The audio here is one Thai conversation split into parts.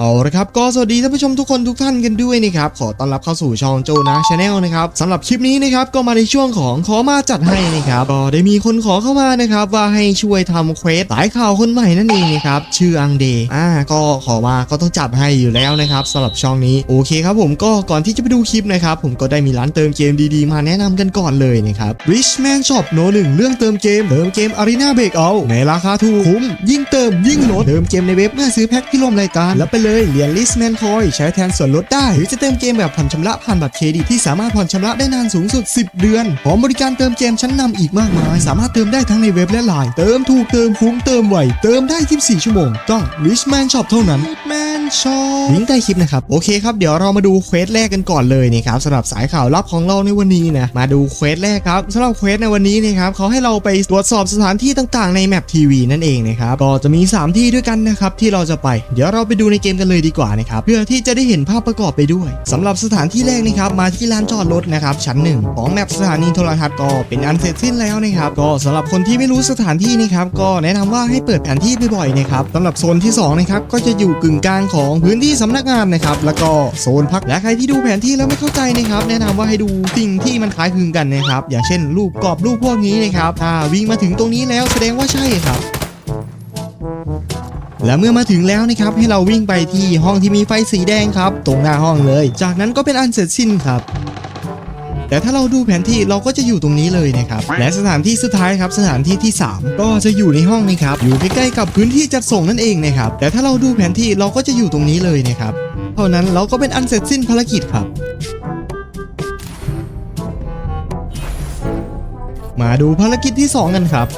เอาละครับก็สวัสดีท่านผู้ชมทุกคนทุกท่านกันด้วยนะครับขอต้อนรับเข้าสู่ช่องโจนะชาแนลนะครับสำหรับคลิปนี้นะครับก็มาในช่วงของขอมาจัดให้นะครับก็ได้มีคนขอเข้ามานะครับว่าให้ช่วยทำเควสสายข่าวคนใหม่นั่นเองนะครับชื่ออังเดย์อ่าก็ขอมาก็ต้องจัดให้อยู่แล้วนะครับสำหรับช่องนี้โอเคครับผมก็ก่อนที่จะไปดูคลิปนะครับผมก็ได้มีร้านเติมเกมดีๆ มาแนะนำกันก่อนเลยนะครับ Richman Shop โนหนึ่งเรื่องเติมเกมเติมเกม Arena Breakout ในราคาถูกคุ้มยิ่งเติมยิ่งลดเติมเกมในเว็บเมื่อซื้อแพ็คที่ร่วมรายการแล้วไปเลยเหรียญ Listman Coin ใช้แทนส่วนลดได้ หรือจะเติมเกมแบบผ่อนชำระผ่านบัตรเครดิตที่สามารถผ่อนชำระได้นานสูงสุด 10 เดือนพร้อมบริการเติมเกมชั้นนำอีกมากมาย สามารถเติมได้ทั้งในเว็บและไลน์เติมถูกเติมคุ้มเติมไวเติมได้ 24 ชั่วโมง ต้อง Richman Shop เท่านั้น Richman Shop ลิงก์ใต้คลิปนะครับ โอเคครับ เดี๋ยวเรามาดูเควสแรกกันก่อนเลยนะครับสำหรับสายข่าวลับของเราในวันนี้นะมาดูเควสแรกครับสำหรับเควสในวันนี้นะครับเขาให้เราไปตรวจสอบสถานที่ต่างๆ ในแมปทีวีนั่นเองนะครับก็จะมี 3 ที่ด้วยกันนะครับที่เราจะไป เดี๋ยวเราไปดูในเกมกันเลยดีกว่านะครับเพื่อที่จะได้เห็นภาพประกอบไปด้วยสำหรับสถานที่แรกนะครับมาที่ลานจอดรถนะครับชั้นหนึ่งของแมปสถานีโทรทัศน์ก็เป็นอันเสร็จสิ้นแล้วนะครับก็สำหรับคนที่ไม่รู้สถานที่นะครับก็แนะนำว่าให้เปิดแผนที่บ่อยๆนะครับสำหรับโซนที่สองนะครับก็จะอยู่กึ่งกลางของพื้นที่สำนักงานนะครับแล้วก็โซนพักและใครที่ดูแผนที่แล้วไม่เข้าใจนะครับแนะนำว่าให้ดูสิ่งที่มันคล้ายคลึงกันนะครับอย่างเช่นรูปกรอบรูปพวกนี้นะครับถ้าวิ่งมาถึงตรงนี้แล้วแสดงว่าใช่ครับ และเมื่อมาถึงแล้วนะครับให้เราวิ่งไปที่ห้องที่มีไฟสีแดงครับ ตรงหน้าห้องเลย จากนั้นก็เป็นอันเสร็จสิ้นครับ แต่ถ้าเราดูแผนที่เราก็จะอยู่ตรงนี้เลยนะครับ และสถานที่สุดท้ายครับสถานที่ที่ 3 ก็จะอยู่ในห้องนี้ครับ อยู่ใกล้ๆกับพื้นที่จัดส่งนั่นเองนะครับ แต่ถ้าเราดูแผนที่เราก็จะอยู่ตรงนี้เลยนะครับ เท่านั้นเราก็เป็นอันเสร็จสิ้นภารกิจครับมาดูภารกิจที่ 2 กันครับ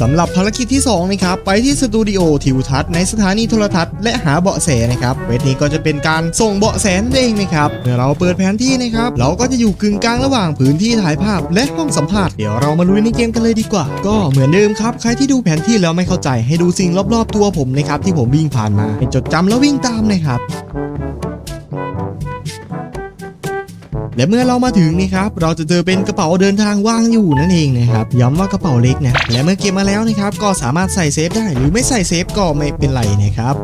สำหรับภารกิจที่2นะครับไปที่สตูดิโอทิวทัศน์ในสถานีโทรทัศน์และหาเบาะแสนะครับเวทนี้ก็จะเป็นการส่งเบาะแสนเองนะครับเมื่อเราเปิดแผนที่นะครับเราก็จะอยู่กึ่งกลางระหว่างพื้นที่ถ่ายภาพและห้องสัมภาษณ์เดี๋ยวเรามาลุยในเกมกันเลยดีกว่า ก็เหมือนเดิมครับใครที่ดูแผนที่แล้วไม่เข้าใจให้ดูสิ่งรอบๆตัวผมนะครับที่ผมวิ่งผ่านมาให้จดจำแล้ววิ่งตามนะครับ และเมื่อเรามาถึงนี่ครับเราจะเจอเป็นกระเป๋าเดินทางว่างอยู่นั่นเองนะครับย้ำว่ากระเป๋าเล็กนะและเมื่อเก็บมาแล้วนะครับก็สามารถใส่เซฟได้หรือไม่ใส่เซฟก็ไม่เป็นไรนะครับ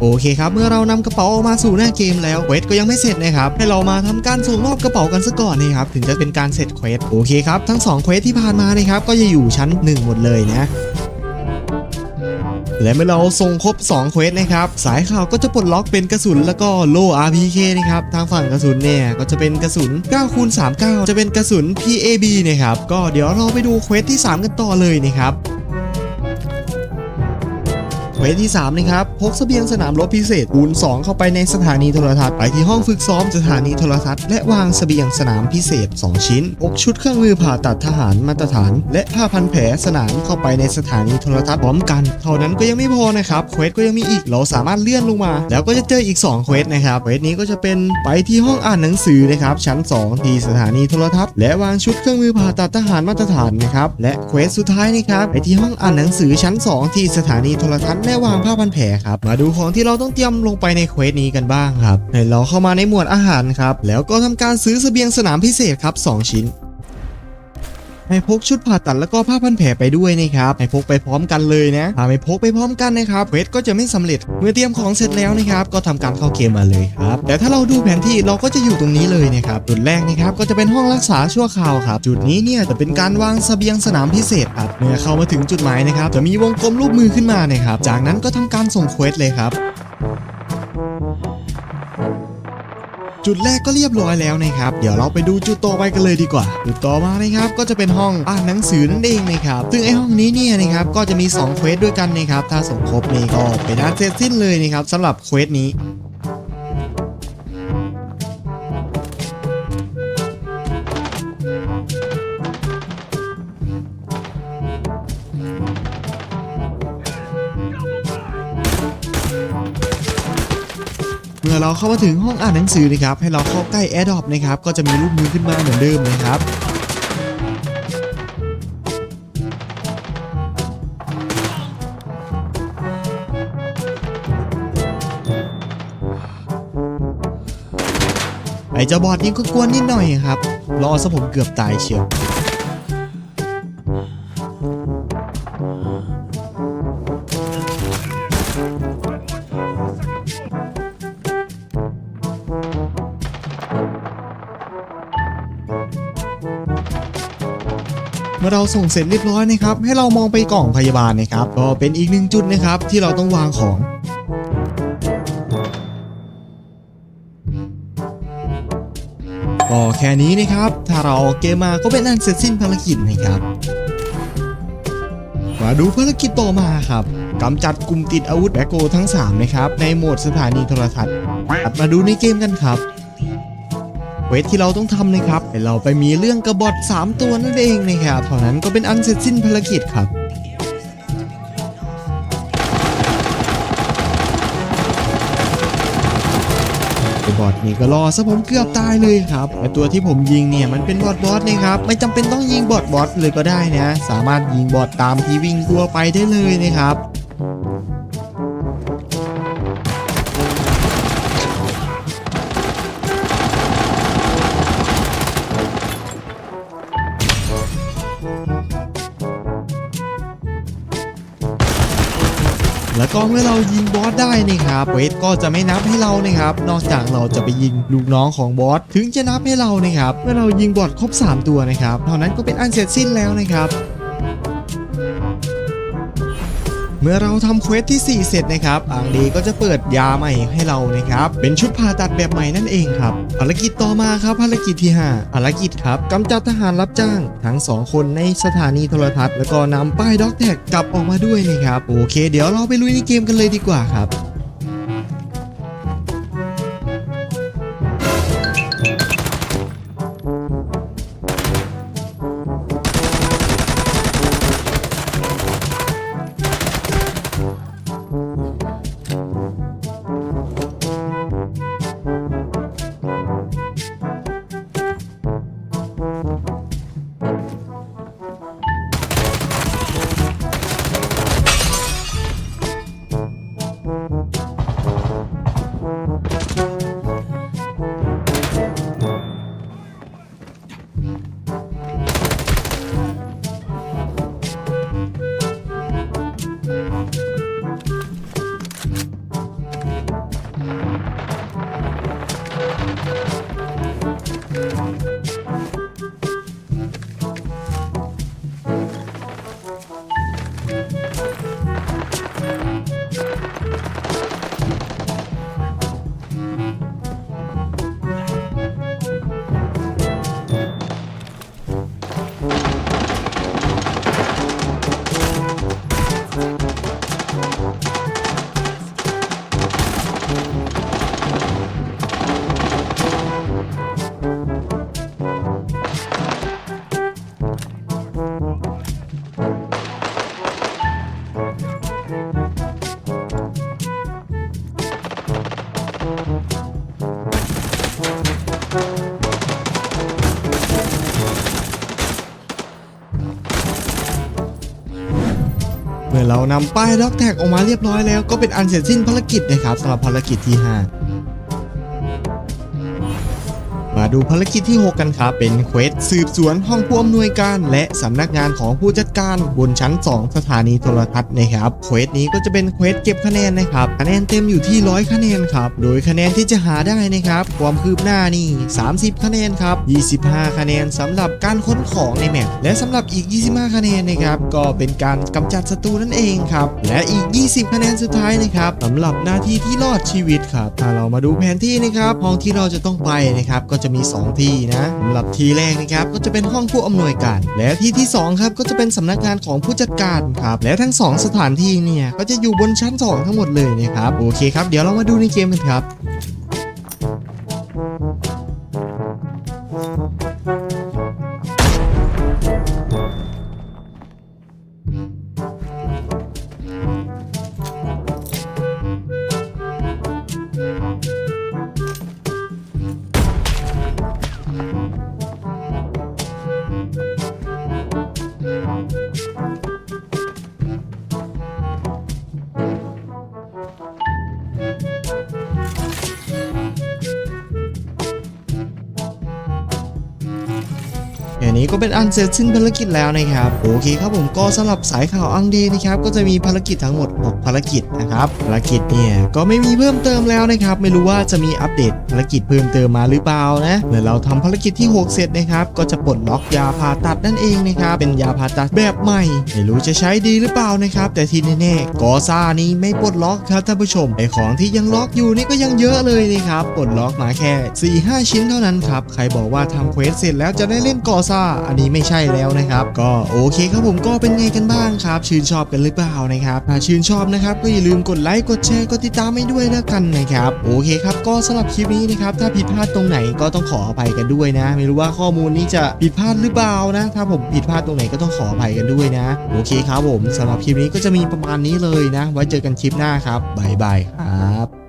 โอเคครับเมื่อเรานำกระเป๋าออกมาสู่หน้าเกมแล้วเควสก็ยังไม่เสร็จนะครับให้เรามาทำการส่งมอบกระเป๋ากันซะก่อนนะครับถึงจะเป็นการเสร็จเควสโอเคครับทั้งสองเควสที่ผ่านมานะครับก็จะอยู่ชั้น 1 หมดเลยนะ และเมื่อเราส่งครบ2เควสนะครับสายข่าวก็จะปลดล็อกเป็นกระสุนแล้วก็โล่ RPK นะครับทางฝั่งกระสุนเนี่ยก็จะเป็นกระสุน9คูณ39 จะเป็นกระสุน PAB นะครับก็เดี๋ยวเราไปดูเควสที่ 3 กันต่อเลยนะครับ เควสที่ 3 นะครับ พกเสบียงสนามรบพิเศษคูณ2 เข้าไปในสถานีโทรทัศน์ ไปที่ห้องฝึกซ้อมสถานีโทรทัศน์ และวางเสบียงสนามพิเศษ 2 ชิ้นพกชุดเครื่องมือผ่าตัดทหารมาตรฐาน และผ้าพันแผลสนามเข้าไปในสถานีโทรทัศน์พร้อมกัน เท่านั้นก็ยังไม่พอนะครับเควสก็ยังมีอีกเราสามารถเลื่อนลงมา แล้วก็จะเจออีก2เควสนะครับเควสนี้ก็จะเป็นไปที่ห้องอ่านหนังสือนะครับชั้น 2 ที่สถานีโทรทัศน์ และวางชุดเครื่องมือผ่าตัดทหารมาตรฐานนะครับและเควสสุดท้ายนะครับไปที่ห้องอ่านหนังสือชั้น 2 ที่สถานีโทรทัศน์แค่วางผ้าพันแผลครับ มาดูของที่เราต้องเตรียมลงไปในเควสนี้กันบ้างครับ ให้เราเข้ามาในหมวดอาหารครับ แล้วก็ทำการซื้อเสบียงสนามพิเศษครับ 2 ชิ้น ให้พกชุดผ่าตัดแล้วก็ผ้าพันแผลไปด้วยนะครับให้พกไปพร้อมกันเลยนะถ้าไม่พกไปพร้อมกันนะครับเวสก็จะไม่สำเร็จ เมื่อเตรียมของเสร็จแล้วนะครับก็ทำการเข้าเกมมาเลยครับแต่ถ้าเราดูแผนที่เราก็จะอยู่ตรงนี้เลยนะครับจุดแรกนะครับก็จะเป็นห้องรักษาชั่วคราวครับจุดนี้เนี่ยจะเป็นการวางเสบียงสนามพิเศษครับเมื่อเข้ามาถึงจุดหมายนะครับจะมีวงกลมรูปมือขึ้นมานะครับจากนั้นก็ทำการส่งเควสเลยครับ จุดแรกก็เรียบร้อยแล้วนะครับ เดี๋ยวเราไปดูจุดต่อไปกันเลยดีกว่า จุดต่อมานะครับก็จะเป็นห้องอ่านหนังสือนั่นเองนะครับซึ่งไอห้องนี้เนี่ยนะครับก็จะมี2เควสด้วยกันนะครับถ้าสมครบนี่ก็เป็นอันเสร็จสิ้นเลยนะครับสำหรับเควสนี้ เราเข้ามาถึงห้องอ่านหนังสือนะครับให้เราเข้าใกล้ AirDrop นะครับก็จะมีรูปมือขึ้นมาเหมือนเดิมนะครับไอ้เจ้าบอดนี่ก็กวนนิดหน่อยครับรอซะผมเกือบตายเชียว เมื่อเราส่งเสร็จเรียบร้อยนะครับ ให้เรามองไปกล่องพยาบาลนะครับ ก็เป็นอีกหนึ่งจุดนะครับที่เราต้องวางของก็แค่นี้นะครับ ถ้าเราออเกมมาก็เป็นอันเสร็จสิ้นภารกิจนะครับ มาดูภารกิจต่อมาครับกำจัดกลุ่มติดอาวุธแบโกทั้ง 3 นะครับ ในโหมดสถานีโทรทัศน์มาดูในเกมกันครับ ควสที่เราต้องทำนะครับให้เราไปมีเรื่องกระบอด3 ตัวนั่นเองนะครับเท่านั้นก็เป็นอันเสร็จสิ้นภารกิจครับบอทนี่ก็รอซะผมเกือบตายเลยครับแต่ตัวที่ผมยิงเนี่ยมันเป็นบอทบอสนะครับไม่จำเป็นต้องยิงบอทบอสเลยก็ได้นะ สามารถยิงบอทตามที่วิ่งตัวไปได้เลยนะครับ แล้วก็เมื่อเรายิงบอสได้นี่ครับเวทก็จะไม่นับให้เรานะครับ นอกจากเราจะไปยิงลูกน้องของบอสถึงจะนับให้เรานะครับ เมื่อเรายิงบอสครบ 3 ตัวนะครับเท่านั้นก็เป็นอันเสร็จสิ้นแล้วนะครับ เมื่อเราทำเควสที่ 4 เสร็จนะครับอังดีก็จะเปิดยาใหม่ให้เรานะครับ เป็นชุดผ่าตัดแบบใหม่นั่นเองครับภารกิจต่อมาครับภารกิจที่5ภารกิจครับกำจัดทหารรับจ้าง ทั้ง 2 คนในสถานีโทรทัศน์แล้วก็นำป้ายด็อกแท็กกลับออกมาด้วยนะครับโอเค เดี๋ยวเราไปลุยในเกมกันเลยดีกว่าครับ เรานำป้ายด็อกแท็กออกมาเรียบร้อยแล้วก็เป็นอันเสร็จสิ้นภารกิจนะครับสำหรับภารกิจที่5 มาดูภารกิจที่ 6 กันครับ เป็นเควสสืบสวนห้องผู้อำนวยการ และสำนักงานของผู้จัดการบนชั้น 2 สถานีโทรทัศน์นะครับเควสนี้ก็จะเป็นเควสเก็บคะแนนนะครับคะแนนเต็มอยู่ที่ 100 คะแนนครับ โดยคะแนนที่จะหาได้นะครับ ความคืบหน้านี่ 30 คะแนนครับ 25 คะแนนสำหรับการค้นของในแมปและสำหรับอีก 25 คะแนนนะครับ ก็เป็นการกำจัดศัตรูนั่นเองครับ และอีก 20 คะแนนสุดท้ายนะครับสำหรับหน้าที่ที่รอดชีวิตครับ ถ้าเรามาดูแผนที่นะครับห้องที่เราจะต้องไปนะครับ ก็จะมี 2 ที่นะสำหรับที่แรกนะครับก็จะเป็นห้องผู้อำนวยการ และที่ที่2ครับก็จะเป็นสำนักงานของผู้จัดการครับและทั้ง 2 สถานที่เนี่ยก็จะอยู่บนชั้น 2 ทั้งหมดเลยนะครับโอเคครับเดี๋ยวเรามาดูในเกมกันครับ ค่นี้ก็เป็นอันเสร็จสิ้นภารกิจแล้วนะครับโอเคครับผมก็สำหรับสายข่าวอังเดย์นะครับก็จะมีภารกิจทั้งหมด 6 ภารกิจนะครับภารกิจเนี่ยก็ไม่มีเพิ่มเติมแล้วนะครับไม่รู้ว่าจะมีอัปเดตภารกิจเพิ่มเติมมาหรือเปล่านะเมื่อเราทำภารกิจที่ 6 เสร็จนะครับก็จะปลดล็อกยาผ่าตัดนั่นเองนะครับเป็นยาผ่าตัดแบบใหม่ไม่รู้จะใช้ดีหรือเปล่านะครับแต่ที่แน่ๆกอซ่านี้ไม่ปลดล็อกครับท่านผู้ชมไอของที่ยังล็อกอยู่นี่ก็ยังเยอะเลยนะครับปลดล็อกมาแค่4-5 ชิ้นเท่านั้นครับใครบอกว่าทำเควสเสร็จแล้วจะได้เล่นกอซ่าอันนี้ไม่ใช่แล้วนะครับ ก็โอเคครับผมก็เป็นไงกันบ้างครับ ชื่นชอบกันหรือเปล่านะครับถ้าชื่นชอบนะครับก็อย่าลืมกดไลค์กดแชร์กดติดตามให้ด้วยแล้วกันนะครับโอเคครับก็สำหรับคลิปนี้นะครับถ้าผิดพลาดตรงไหนก็ต้องขออภัยกันด้วยนะ ไม่รู้ว่าข้อมูลนี้จะผิดพลาดหรือเปล่านะ ถ้าผมผิดพลาดตรงไหนก็ต้องขออภัยกันด้วยนะ โอเคครับผมสำหรับคลิปนี้ก็จะมีประมาณนี้เลยนะ ไว้เจอกันคลิปหน้าครับบ๊ายบายครับ